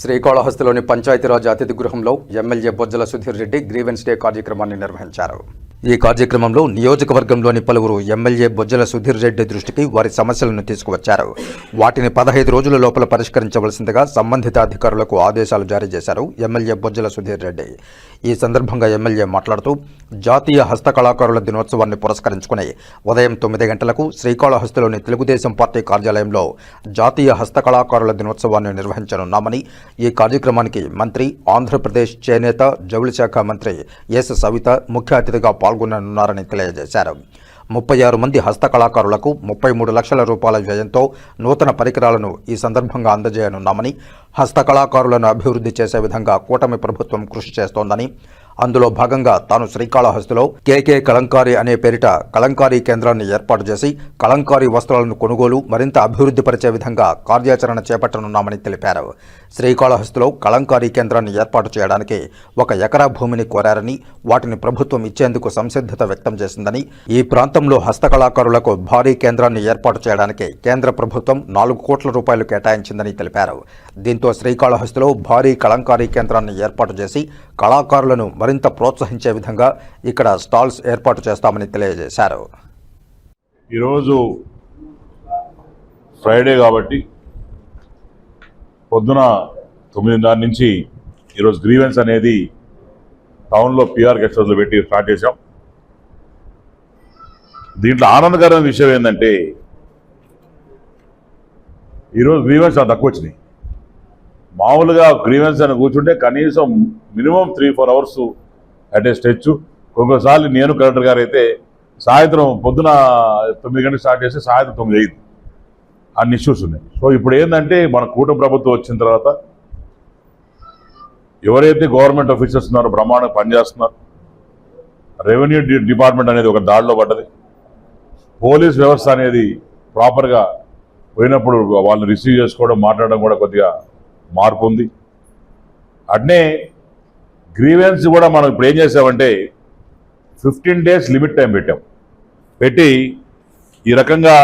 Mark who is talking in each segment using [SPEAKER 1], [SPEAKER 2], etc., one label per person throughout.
[SPEAKER 1] శ్రీకాళహస్తిలోని పంచాయతీరాజ్ అతిథి గృహంలో MLA Bojjala Sudheer Reddy grievance day కార్యక్రమాన్ని నిర్వహించారు. ఈ కార్యక్రమంలో నియోజకవర్గంలోని పలువురు ఎమ్మెల్యే బొజ్జల సుధీర్ రెడ్డి దృష్టికి వారి సమస్యలను తీసుకువచ్చారు. వాటిని పదహైదు రోజుల లోపల పరిష్కరించవలసిందిగా సంబంధిత అధికారులకు ఆదేశాలు జారీ చేశారు ఎమ్మెల్యే బొజ్జల సుధీర్ రెడ్డి. ఈ సందర్భంగా ఎమ్మెల్యే మాట్లాడుతూ జాతీయ హస్తకళాకారుల దినోత్సవాన్ని పురస్కరించుకుని ఉదయం తొమ్మిది గంటలకు శ్రీకాళహస్తిలోని తెలుగుదేశం పార్టీ కార్యాలయంలో జాతీయ హస్తకళాకారుల దినోత్సవాన్ని నిర్వహించనున్నామని ఈ కార్యక్రమానికి మంత్రి ఆంధ్రప్రదేశ్ చేనేత జౌళి శాఖ మంత్రి ఎస్. సవిత ముఖ్య అతిథిగా పాల్గొననున్నారని తెలియజేశారు. ముప్పై ఆరు మంది హస్తకళాకారులకు ముప్పై మూడు లక్షల రూపాయల వ్యయంతో నూతన పరికరాలను ఈ సందర్భంగా అందజేయనున్నామని హస్తకళాకారులను అభివృద్ధి చేసే విధంగా కూటమి ప్రభుత్వం కృషి చేస్తోందని అందులో భాగంగా తాను శ్రీకాళహస్తిలో కేకే కలంకారీ అనే పేరిట కలంకారీ కేంద్రాన్ని ఏర్పాటు చేసి కలంకారీ వస్త్రాలను కొనుగోలు మరింత అభివృద్ధి పరిచే విధంగా కార్యాచరణ చేపట్టనున్నామని తెలిపారు. శ్రీకాళహస్తిలో కలంకారీ కేంద్రాన్ని ఏర్పాటు చేయడానికి ఒక ఎకరా భూమిని కోరారని వాటిని ప్రభుత్వం ఇచ్చేందుకు సంసిద్ధత వ్యక్తం చేసిందని ఈ ప్రాంతంలో హస్తకళాకారులకు భారీ కేంద్రాన్ని ఏర్పాటు చేయడానికి కేంద్ర ప్రభుత్వం నాలుగు కోట్ల రూపాయలు కేటాయించిందని తెలిపారు. దీంతో శ్రీకాళహస్తిలో భారీ కళంకారీ కేంద్రాన్ని ఏర్పాటు చేసి కళాకారులను మరింత ప్రోత్సహించే విధంగా ఇక్కడ స్టాల్స్ ఏర్పాటు చేస్తామని తెలియజేశారు.
[SPEAKER 2] ఈరోజు ఫ్రైడే కాబట్టి పొద్దున తొమ్మిదిన్నర నుంచి ఈరోజు గ్రీవెన్స్ అనేది టౌన్లో పిఆర్ గెస్ట్ హౌస్లో పెట్టి స్టార్ట్ చేశాం. దీంట్లో ఆనందకరమైన విషయం ఏంటంటే ఈరోజు గ్రీవెన్స్ చాలా తక్కువ వచ్చినాయి. మామూలుగా గ్రీవెన్స్ అని కూర్చుంటే కనీసం minimum three four hours at a stretch ఒక్కొక్కసారి నేను కలెక్టర్ గారు అయితే సాయంత్రం పొద్దున తొమ్మిది గంటలకు స్టార్ట్ చేస్తే సాయంత్రం తొమ్మిది అయింది అన్ని ఇష్యూస్ ఉన్నాయి. సో ఇప్పుడు ఏంటంటే మన కూటమి ప్రభుత్వం వచ్చిన తర్వాత ఎవరైతే గవర్నమెంట్ ఆఫీసర్స్ ఉన్నారో బ్రహ్మాండంగా పనిచేస్తున్నారు రెవెన్యూ డిపార్ట్మెంట్ అనేది ఒక దాడిలో పడ్డది. పోలీస్ వ్యవస్థ అనేది ప్రాపర్గా పోయినప్పుడు వాళ్ళని రిసీవ్ చేసుకోవడం మాట్లాడడం కూడా కొద్దిగా మార్పు ఉంది. అట్నే గ్రీవెన్స్ కూడా మనం ఇప్పుడు ఏం చేసామంటే ఫిఫ్టీన్ డేస్ లిమిట్ టైం పెట్టాం. పెట్టి ఈ రకంగా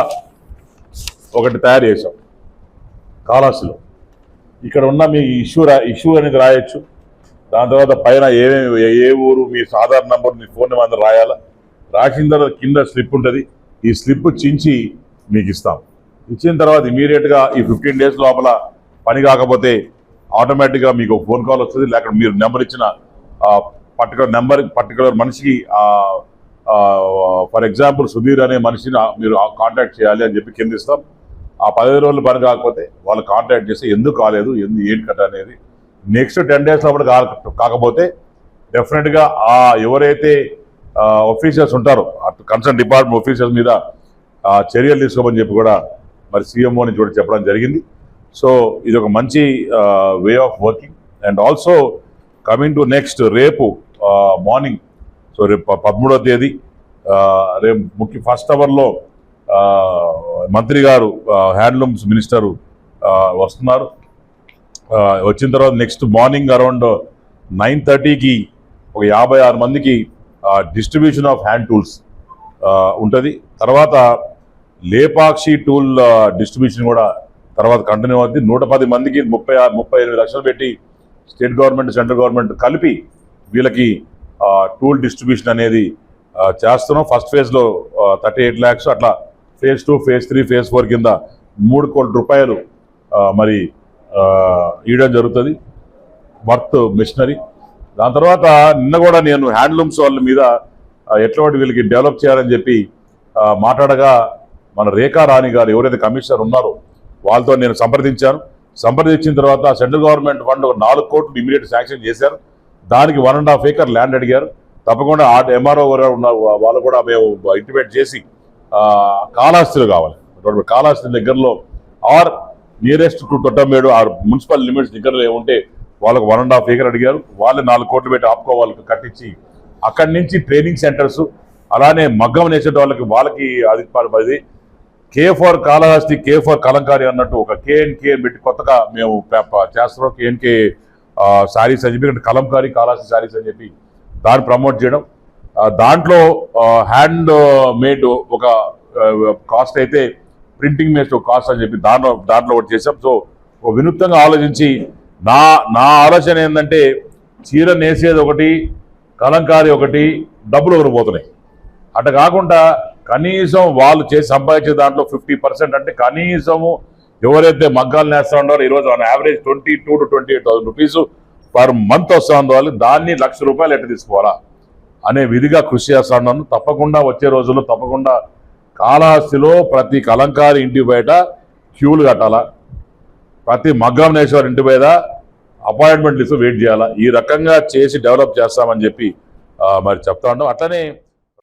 [SPEAKER 2] ఒకటి తయారు చేసాం కాలాసులో ఇక్కడ ఉన్న మీ ఇష్యూ రా ఇష్యూ అనేది రాయొచ్చు. దాని తర్వాత పైన ఏమేమి ఏ- ఊరు మీ సాధారణ నంబర్ మీ ఫోన్ నెంబర్ అందరూ రాయాలా. రాసిన తర్వాత కింద స్లిప్ ఉంటుంది. ఈ స్లిప్ చించి మీకు ఇస్తాం. ఇచ్చిన తర్వాత ఇమీడియట్గా ఈ ఫిఫ్టీన్ డేస్ లోపల పని కాకపోతే ఆటోమేటిక్గా మీకు ఫోన్ కాల్ వస్తుంది. లేకపోతే మీరు నెంబర్ ఇచ్చిన పర్టికులర్ నెంబర్ పర్టికులర్ మనిషికి ఫర్ ఎగ్జాంపుల్ సుధీర్ అనే మనిషిని మీరు కాంటాక్ట్ చేయాలి అని చెప్పి కింద ఇస్తాం. ఆ పదిహేను రోజులు పని కాకపోతే వాళ్ళు కాంటాక్ట్ చేస్తే ఎందుకు కాలేదు ఎందు ఏంటి కట్ట అనేది నెక్స్ట్ టెన్ డేస్ లోపల కాకపోతే డెఫినెట్గా ఆ ఎవరైతే ఆఫీసర్స్ ఉంటారో అటు కన్సర్న్ డిపార్ట్మెంట్ ఆఫీసర్స్ మీద ఆ, చర్యలు తీసుకోమని చెప్పి కూడా మరి సీఎంఓ చూడ చెప్పడం జరిగింది. సో ఇది ఒక మంచి way of working and also coming to next రేపు మార్నింగ్ సో రేపు పదమూడవ తేదీ రేపు ముఖ్య ఫస్ట్ అవర్లో మంత్రి గారు హ్యాండ్లూమ్స్ మినిస్టరు వస్తున్నారు. వచ్చిన తర్వాత నెక్స్ట్ మార్నింగ్ అరౌండ్ నైన్ థర్టీకి ఒక యాభై ఆరు మందికి డిస్ట్రిబ్యూషన్ ఆఫ్ హ్యాండ్ టూల్స్ ఉంటుంది. తర్వాత లేపాక్షి టూల్ డిస్ట్రిబ్యూషన్ కూడా తర్వాత కంటిన్యూ అవుతుంది నూట పది మందికి ముప్పై ఆరు ముప్పై ఎనిమిది లక్షలు పెట్టి స్టేట్ గవర్నమెంట్ సెంట్రల్ గవర్నమెంట్ కలిపి వీళ్ళకి టూల్ డిస్ట్రిబ్యూషన్ అనేది చేస్తున్నాం. ఫస్ట్ ఫేజ్లో థర్టీ ఎయిట్ ల్యాక్స్ అట్లా phase two phase three phase four కింద మూడు కోట్ల రూపాయలు మరి ఇవ్వడం జరుగుతుంది. Worth machinery. దాని తర్వాత నిన్న కూడా నేను హ్యాండ్లూమ్స్ వాళ్ళ మీద ఎట్లాంటి వీళ్ళకి డెవలప్ చేయాలని చెప్పి మాట్లాడగా మన రేఖా రాణి గారు ఎవరైతే కమిషనర్ ఉన్నారో వాళ్ళతో నేను సంప్రదించాను. సంప్రదించిన తర్వాత సెంట్రల్ గవర్నమెంట్ ఫండ్ ఒక నాలుగు కోట్లు ఇమీడియట్ శాంక్షన్ చేశారు. దానికి one and half acre land అడిగారు. తప్పకుండా ఆ ఎంఆర్ఓ ఉన్నారు వాళ్ళు కూడా మేము ఇంటిమేట్ చేసి కాళహస్తిలో కావాలి. కాళహస్తి దగ్గరలో or nearest to Thottamedu or municipal limits దగ్గరలో ఏముంటే వాళ్ళకు వన్ అండ్ హాఫ్ ఏకర్ అడిగారు. వాళ్ళు నాలుగు కోట్లు పెట్టి ఆప్కో వాళ్ళకి కట్టించి అక్కడి నుంచి ట్రైనింగ్ సెంటర్స్ అలానే మగ్గం నేసే వాళ్ళకి వాళ్ళకి అది. పది K for Kalahasti K for Kalamkari అన్నట్టు ఒక కేఎన్కే పెట్టి కొత్తగా మేము చేస్తున్నాం. కేఎన్కే శారీస్ అని చెప్పి కలంకారి కాళహస్తి శారీస్ అని చెప్పి దాన్ని ప్రమోట్ చేయడం. దాంట్లో హ్యాండ్ మేడ్ ఒక కాస్ట్ అయితే ప్రింటింగ్ మేస్ట్ ఒక కాస్ట్ అని చెప్పి దాంట్లో దాంట్లో ఒకటి చేసాం సో ఒక వినూత్నంగా ఆలోచించి నా నా ఆలోచన ఏంటంటే చీర నేసేది ఒకటి కలంకారీ ఒకటి డబ్బులు ఒకరిపోతున్నాయి అటు కాకుండా కనీసం వాళ్ళు చేసి సంపాదించే దాంట్లో ఫిఫ్టీ పర్సెంట్ అంటే కనీసము ఎవరైతే మగ్గాలు నేస్తా ఉన్నారో ఈరోజు on average twenty two to twenty eight thousand rupees per month వస్తా వాళ్ళు. దాన్ని లక్ష రూపాయలు ఎట్టు తీసుకోవాలా? అనే విధిగా కృషి చేస్తున్నాను తప్పకుండా వచ్చే రోజుల్లో తప్పకుండా కాళహస్తిలో ప్రతి కలంకారి ఇంటి బయట క్యూలు కట్టాలా? ప్రతి మగ్గనేశ్వర్ ఇంటి మీద అపాయింట్మెంట్ లిస్ట్ వెయిట్ చేయాలా? ఈ రకంగా చేసి డెవలప్ చేస్తామని చెప్పి మరి చెప్తా ఉన్నాం. అట్లనే